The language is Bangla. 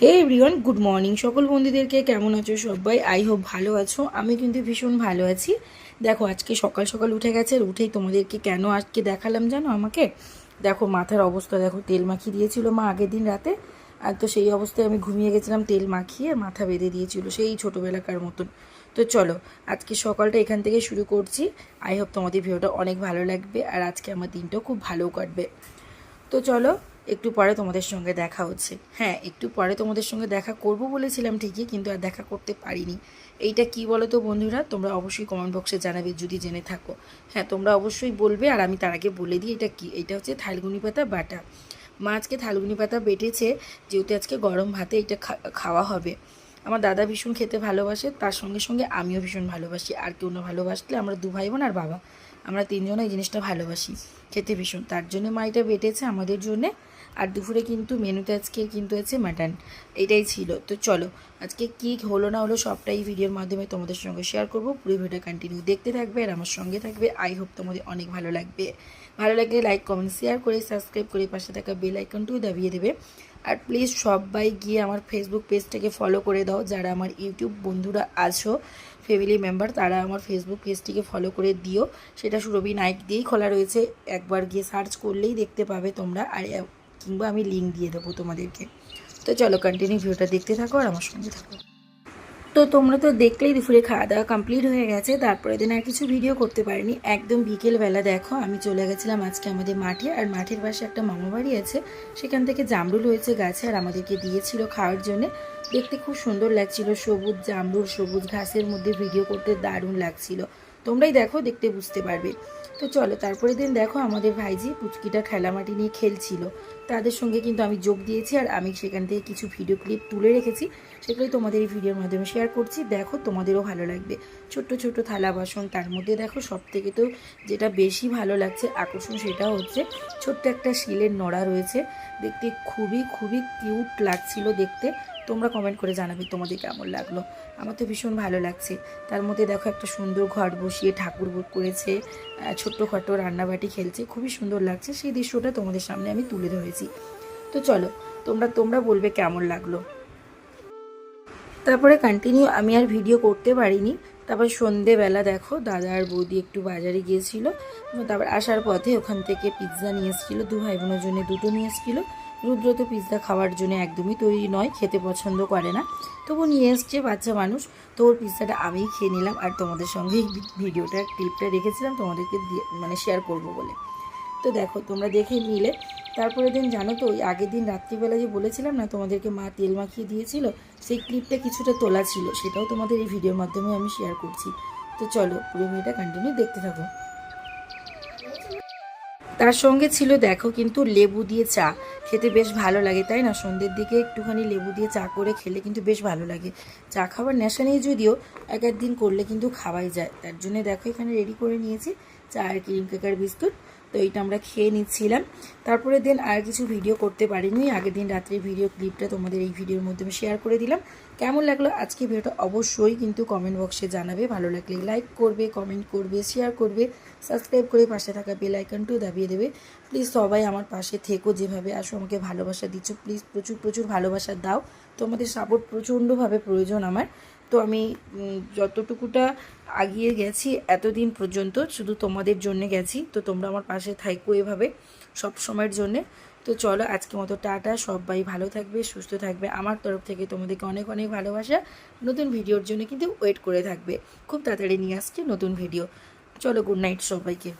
হে এভরিওয়ান গুড মর্নিং সকল বন্ধুদেরকে কেমন আছো সবাই? আই হোপ ভালো আছো। আমি কিন্তু ভীষণ ভালো আছি। দেখো, আজকে সকাল সকাল উঠে গেছে উঠেই তোমাদেরকে কেন আজকে দেখালাম জানো আমাকে? দেখো, মাথার অবস্থা, দেখো, তেল মাখিয়ে দিয়েছিল মা আগের দিন রাতে। আর তো সেই অবস্থায় আমি ঘুমিয়ে গেছিলাম, তেল মাখিয়ে মাথা বেঁধে দিয়েছিল সেই ছোটোবেলাকার মতন। তো চলো, আজকে সকালটা এখান থেকে শুরু করছি। আই হোপ তোমাদের ভিডিওটা অনেক ভালো লাগবে, আর আজকে আমার দিনটাও খুব ভালো কাটবে। তো চলো একটু পরে তোমাদের সঙ্গে দেখা হচ্ছে। হ্যাঁ একটু পরে তোমাদের সঙ্গে দেখা করব বলেছিলাম ঠিকই, কিন্তু আর দেখা করতে পারিনি। এইটা কি বলো তো বন্ধুরা? তোমরা অবশ্যই কমেন্ট বক্সে জানাবে যদি জেনে থাকো। হ্যাঁ তোমরা অবশ্যই বলবে আর আমি তার আগে বলে দিই এটা কি। এটা হচ্ছে থালগুনি পাতা বাটা। মা আজকে থালগুনি পাতা বেটেছে, যেহেতু আজকে গরম ভাতে এটা খাওয়া হবে। আমার দাদা ভীষণ খেতে ভালোবাসে, তার সঙ্গে সঙ্গে আমিও ভীষণ ভালোবাসি। আর কেউ না ভালোবাসলে আমরা দু ভাই বোন আর বাবা। আমরা তিনজন এই জিনিসটা ভালোবাসি, খেতে ভীষণ। তার জন্য মা এটা বেটেছে আমাদের জন্যে। আর দুপুরে কিন্তু মেনুতে আজকে কিন্তু আছে মাটন এটাই ছিল। তো চলো, আজকে কি হলো না হলো সবটাই ভিডিওর মাধ্যমে তোমাদের সঙ্গে শেয়ার করব। পুরো ভিডিও কন্টিনিউ দেখতে থাকবে আর আমার সঙ্গে থাকবে। আই হোপ তোমাদের অনেক ভালো লাগবে। ভালো লাগলে লাইক কমেন্ট শেয়ার করে সাবস্ক্রাইব করে পাশে থাকা বেল আইকনটিও দাবিয়ে দেবে। আর প্লিজ সবাই গিয়ে আমার ফেসবুক পেজটাকে ফলো করে দাও। যারা আমার ইউটিউব বন্ধুরা আছো ফ্যামিলি মেম্বার তারা আমার ফেসবুক পেজটিকে ফলো করে দিও। সেটা সুরভি নাইক দিয়েই খোলা রয়েছে। একবার গিয়ে সার্চ করলেই দেখতে পাবে তোমরা। আর কিংবা আমি লিঙ্ক দিয়ে দেবো তোমাদেরকে। তো চলো কন্টিনিউ ভিডিওটা দেখতে থাকো আর আমার সঙ্গে থাকো। তো তোমরা তো দেখলেই দুপুরে খাওয়া দাওয়া কমপ্লিট হয়ে গেছে তারপরে দিন আর কিছু ভিডিও করতে পারিনি। একদম বিকেলবেলা দেখো, আমি চলে গেছিলাম আজকে আমাদের মাঠে, আর মাঠের পাশে একটা মামা বাড়ি আছে, সেখান থেকে জামরুল হয়েছে গাছে, আর আমাদেরকে দিয়েছিল খাওয়ার জন্য। দেখতে খুব সুন্দর লাগছিল, সবুজ জামরুল, সবুজ ঘাসের মধ্যে ভিডিও করতে দারুণ লাগছিল। তোমরাই দেখো, দেখতে বুঝতে পারবে। তো চলো তারপরে দিন দেখো আমাদের ভাইজি পুচকিটা খেলামাটি নিয়ে খেলছিল। তাদের সঙ্গে কিন্তু আমি যোগ দিয়েছি আর আমি সেখান থেকে কিছু ভিডিও ক্লিপ তুলে রেখেছি। সেগুলোই তোমাদের এই ভিডিওর মাধ্যমে শেয়ার করছি। দেখো, তোমাদেরও ভালো লাগবে। ছোট্ট ছোট্ট থালা বাসন, তার মধ্যে দেখো সব থেকে তো যেটা বেশি ভালো লাগছে, আকর্ষণ সেটা হচ্ছে ছোট্ট একটা শিলের নড়া রয়েছে। দেখতে খুবই খুবই কিউট লাগছিল দেখতে। তোমরা কমেন্ট করে জানাবে তোমাদের কেমন লাগল। আমার তো ভীষণ ভালো লাগছে। তার মধ্যে দেখো একটা সুন্দর ঘর বসিয়ে ঠাকুর করেছে। ছোট্টখাটো রান্নাবাটি খেলছে, খুবই সুন্দর লাগছে। সেই দৃশ্যটা তোমাদের সামনে আমি তুলে ধরেছি। তো চলো, তোমরা তোমরা বলবে কেমন লাগল। তারপরে কন্টিনিউ আমি আর ভিডিও করতে পারিনি। তারপর সন্ধেবেলা দেখো, দাদা আর বৌদি একটু বাজারে গিয়েছিল। তারপর আসার পথে ওখান থেকে পিৎজা নিয়ে এসেছিল, দু ভাই বোনের জন্য দুটো নিয়ে এসেছিল। রুদ্র তো পিৎজা খাওয়ার জন্য একদমই তৈরি নয়, খেতে পছন্দ করে না। তবু নিয়ে এসছে বাচ্চা মানুষ। তো ওর পিৎজাটা আমিই খেয়ে নিলাম আর তোমাদের সঙ্গে এই ভিডিওটা ক্লিপটা রেখেছিলাম, তোমাদেরকে মানে শেয়ার করব বলে। তো দেখো, তোমরা দেখে নিলে। তারপরে দিন জানো তো, ওই আগের দিন রাত্রিবেলা যে বলেছিলাম না, তোমাদেরকে মা তেল মাখিয়ে দিয়েছিল, সেই ক্লিপটা কিছুটা তোলা ছিল। সেটাও তোমাদের এই ভিডিওর মাধ্যমে আমি শেয়ার করছি। তো চলো, পুরো ভিডিওটা কন্টিনিউ দেখতে থাকো। তার সঙ্গে ছিল, দেখো, কিন্তু লেবু দিয়ে চা। খেতে বেশ ভালো লাগে, তাই না? সন্ধ্যের দিকে একটুখানি লেবু দিয়ে চা করে খেলে কিন্তু বেশ ভালো লাগে। চা খাবার নেশা নেই যদিও, এক দিন করলে কিন্তু খাওয়াই যায়। তার জন্য দেখো, এখানে রেডি করে নিয়েছি। চা আর ক্রিম কেকার বিস্কুট। তো এইটা আমরা খেয়ে নিচ্ছিলাম। তারপরে দেন আর কিছু ভিডিও করতে পারিনি। আগের দিন রাত্রে ভিডিও ক্লিপটা তোমাদের এই ভিডিওর মাধ্যমে শেয়ার করে দিলাম। কেমন লাগল আজকে ভিডিওটা অবশ্যই কিন্তু কমেন্ট বক্সে জানাবে। ভালো লাগলে লাইক করবে কমেন্ট করবে শেয়ার করবে সাবস্ক্রাইব করে পাশে থাকা বেল আইকনটিও দাবিয়ে দেবে। প্লিজ সবাই আমার পাশে থেকো যেভাবে আসো, আমাকে ভালোবাসা দিচ্ছ। প্লিজ প্রচুর প্রচুর ভালোবাসা দাও। তোমাদের সাপোর্ট প্রচণ্ডভাবে প্রয়োজন আমার। তো আমি যতটুকুটা আগিয়ে গেছি এতদিন পর্যন্ত, শুধু তোমাদের জন্য গেছি, তো তোমরা আমার পাশে থাকো এভাবে সব সময়ের জন্যে। তো চলো, আজকে মতো টাটা, সবাই ভালো থাকবে, সুস্থ থাকবে। আমার তরফ থেকে তোমাদেরকে অনেক অনেক ভালোবাসা। নতুন ভিডিওর জন্য কিন্তু ওয়েট করে থাকবে। খুব তাড়াতাড়ি নিয়ে আসছি নতুন ভিডিও চলো গুড নাইট সবাইকে।